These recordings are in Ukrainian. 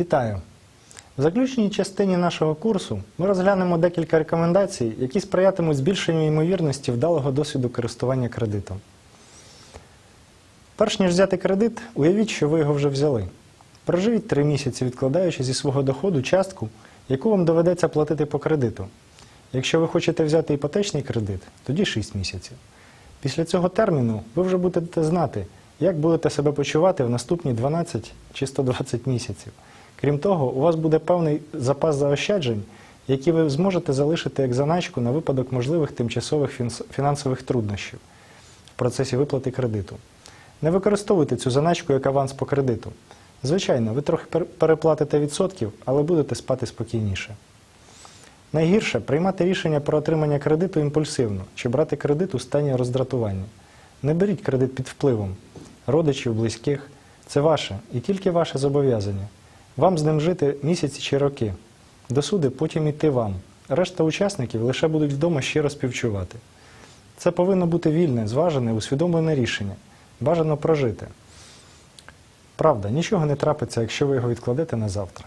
Вітаю! В заключній частині нашого курсу ми розглянемо декілька рекомендацій, які сприятимуть збільшенню ймовірності вдалого досвіду користування кредитом. Перш ніж взяти кредит, уявіть, що ви його вже взяли. Проживіть три місяці, відкладаючи зі свого доходу частку, яку вам доведеться платити по кредиту. Якщо ви хочете взяти іпотечний кредит, тоді 6 місяців. Після цього терміну ви вже будете знати, як будете себе почувати в наступні 12 чи 120 місяців. Крім того, у вас буде певний запас заощаджень, які ви зможете залишити як заначку на випадок можливих тимчасових фінансових труднощів в процесі виплати кредиту. Не використовуйте цю заначку як аванс по кредиту. Звичайно, ви трохи переплатите відсотків, але будете спати спокійніше. Найгірше приймати рішення про отримання кредиту імпульсивно чи брати кредит у стані роздратування. Не беріть кредит під впливом родичів, близьких. Це ваше і тільки ваше зобов'язання. Вам з ним жити місяці чи роки. До суди потім іти вам. Решта учасників лише будуть вдома щиро співчувати. Це повинно бути вільне, зважене, усвідомлене рішення. Бажано прожити. Правда, нічого не трапиться, якщо ви його відкладете на завтра.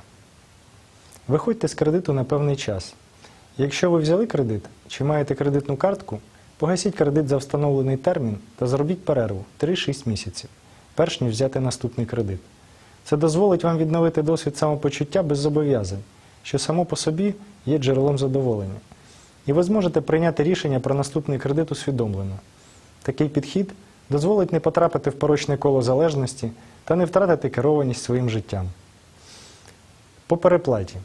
Виходьте з кредиту на певний час. Якщо ви взяли кредит чи маєте кредитну картку, погасіть кредит за встановлений термін та зробіть перерву 3-6 місяців, перш ніж взяти наступний кредит. Це дозволить вам відновити досвід самопочуття без зобов'язань, що само по собі є джерелом задоволення. І ви зможете прийняти рішення про наступний кредит усвідомлено. Такий підхід дозволить не потрапити в порочне коло залежності та не втратити керованість своїм життям. По переплаті.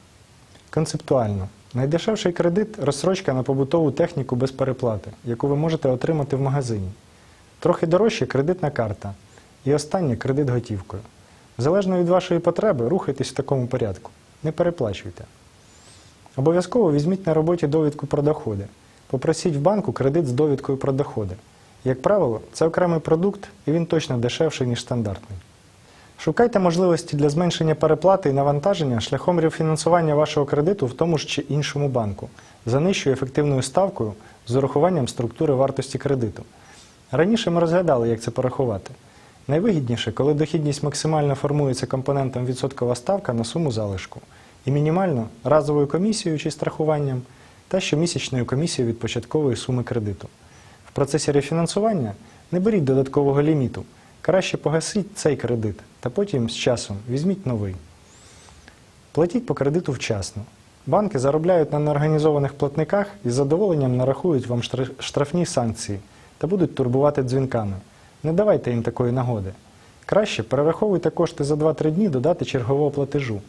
Концептуально. Найдешевший кредит розсрочка на побутову техніку без переплати, яку ви можете отримати в магазині. Трохи дорожче кредитна карта. І останнє кредит готівкою. Залежно від вашої потреби, рухайтесь в такому порядку. Не переплачуйте. Обов'язково візьміть на роботі довідку про доходи. Попросіть в банку кредит з довідкою про доходи. Як правило, це окремий продукт і він точно дешевший, ніж стандартний. Шукайте можливості для зменшення переплати і навантаження шляхом рефінансування вашого кредиту в тому ж чи іншому банку за нижчою ефективною ставкою з урахуванням структури вартості кредиту. Раніше ми розглядали, як це порахувати. Найвигідніше, коли дохідність максимально формується компонентом відсоткова ставка на суму залишку і мінімально разовою комісією чи страхуванням та щомісячною комісією від початкової суми кредиту. В процесі рефінансування не беріть додаткового ліміту. Краще погасіть цей кредит та потім з часом візьміть новий. Платіть по кредиту вчасно. Банки заробляють на неорганізованих платниках і з задоволенням нарахують вам штрафні санкції та будуть турбувати дзвінками. Не давайте їм такої нагоди. Краще перераховуйте кошти за 2-3 дні додати чергового платежу.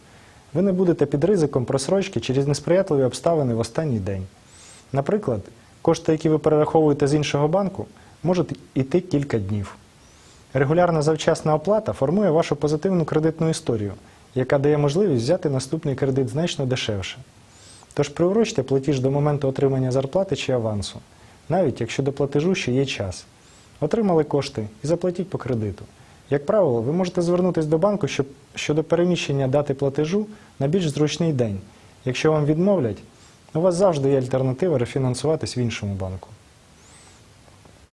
Ви не будете під ризиком просрочки через несприятливі обставини в останній день. Наприклад, кошти, які ви перераховуєте з іншого банку, можуть іти кілька днів. Регулярна завчасна оплата формує вашу позитивну кредитну історію, яка дає можливість взяти наступний кредит значно дешевше. Тож приурочте платіж до моменту отримання зарплати чи авансу, навіть якщо до платежу ще є час. Отримали кошти і заплатіть по кредиту. Як правило, ви можете звернутися до банку щоб, щодо переміщення дати платежу на більш зручний день. Якщо вам відмовлять, у вас завжди є альтернатива рефінансуватись в іншому банку.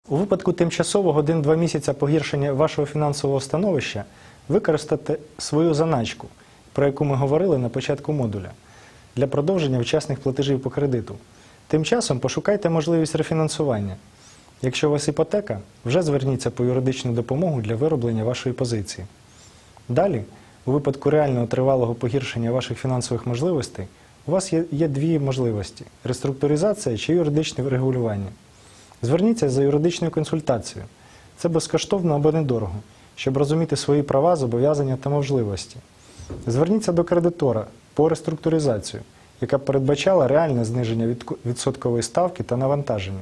У випадку тимчасового 1-2 місяця погіршення вашого фінансового становища використати свою заначку, про яку ми говорили на початку модуля, для продовження вчасних платежів по кредиту. Тим часом пошукайте можливість рефінансування. Якщо у вас іпотека, вже зверніться по юридичну допомогу для вироблення вашої позиції. Далі, у випадку реального тривалого погіршення ваших фінансових можливостей, у вас є, є дві можливості: реструктуризація чи юридичне регулювання. Зверніться за юридичною консультацією. Це безкоштовно або недорого, щоб розуміти свої права, зобов'язання та можливості. Зверніться до кредитора по реструктуризацію, яка передбачала реальне зниження відсоткової ставки та навантаження.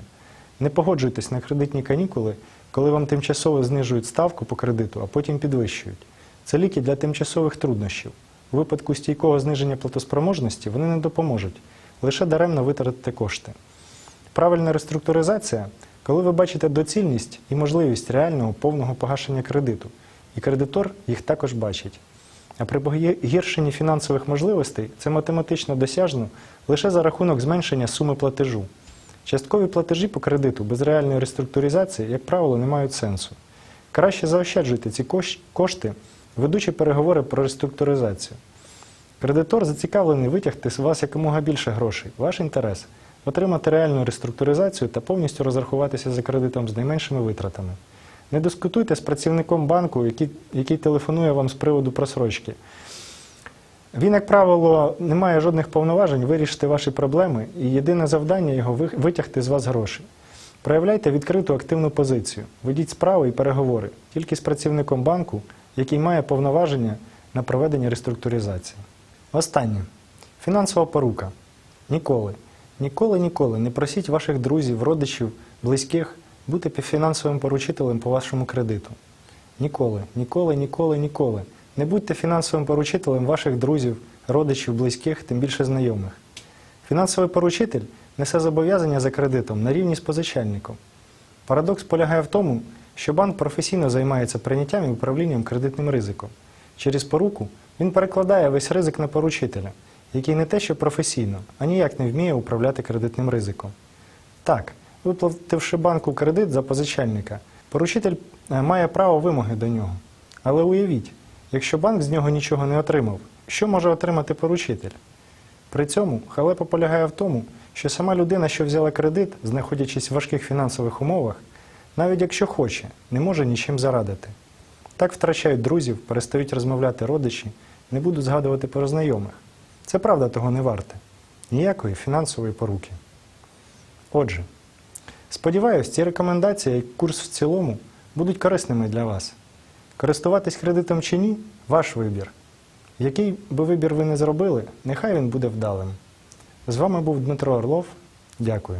Не погоджуйтесь на кредитні канікули, коли вам тимчасово знижують ставку по кредиту, а потім підвищують. Це ліки для тимчасових труднощів. У випадку стійкого зниження платоспроможності вони не допоможуть, лише даремно витратите кошти. Правильна реструктуризація, коли ви бачите доцільність і можливість реального повного погашення кредиту, і кредитор їх також бачить. А при погіршенні фінансових можливостей це математично досяжно лише за рахунок зменшення суми платежу. Часткові платежі по кредиту без реальної реструктуризації, як правило, не мають сенсу. Краще заощаджуйте ці кошти, ведучи переговори про реструктуризацію. Кредитор зацікавлений витягти з вас якомога більше грошей. Ваш інтерес отримати реальну реструктуризацію та повністю розрахуватися за кредитом з найменшими витратами. Не дискутуйте з працівником банку, який, який телефонує вам з приводу просрочки. Він, як правило, не має жодних повноважень вирішити ваші проблеми, і єдине завдання його витягти з вас гроші. Проявляйте відкриту активну позицію, ведіть справи і переговори тільки з працівником банку, який має повноваження на проведення реструктуризації. Останнє. Фінансова порука. Ніколи, ніколи, ніколи не просіть ваших друзів, родичів, близьких бути фінансовим поручителем по вашому кредиту. Ніколи, ніколи, ніколи, ніколи. Не будьте фінансовим поручителем ваших друзів, родичів, близьких, тим більше знайомих. Фінансовий поручитель несе зобов'язання за кредитом на рівні з позичальником. Парадокс полягає в тому, що банк професійно займається прийняттям і управлінням кредитним ризиком. Через поруку він перекладає весь ризик на поручителя, який не те, що професійно, а ніяк не вміє управляти кредитним ризиком. Так, виплативши банку кредит за позичальника, поручитель е, має право вимоги до нього. Але уявіть, якщо банк з нього нічого не отримав, що може отримати поручитель? При цьому халепа полягає в тому, що сама людина, що взяла кредит, знаходячись в важких фінансових умовах, навіть якщо хоче, не може нічим зарадити. Так втрачають друзів, перестають розмовляти родичі, не будуть згадувати про знайомих. Це правда того не варте. Ніякої фінансової поруки. Отже, сподіваюсь, ці рекомендації і курс в цілому будуть корисними для вас. Користуватись кредитом чи ні ваш вибір. Який би вибір ви не зробили, нехай він буде вдалим. З вами був Дмитро Орлов. Дякую.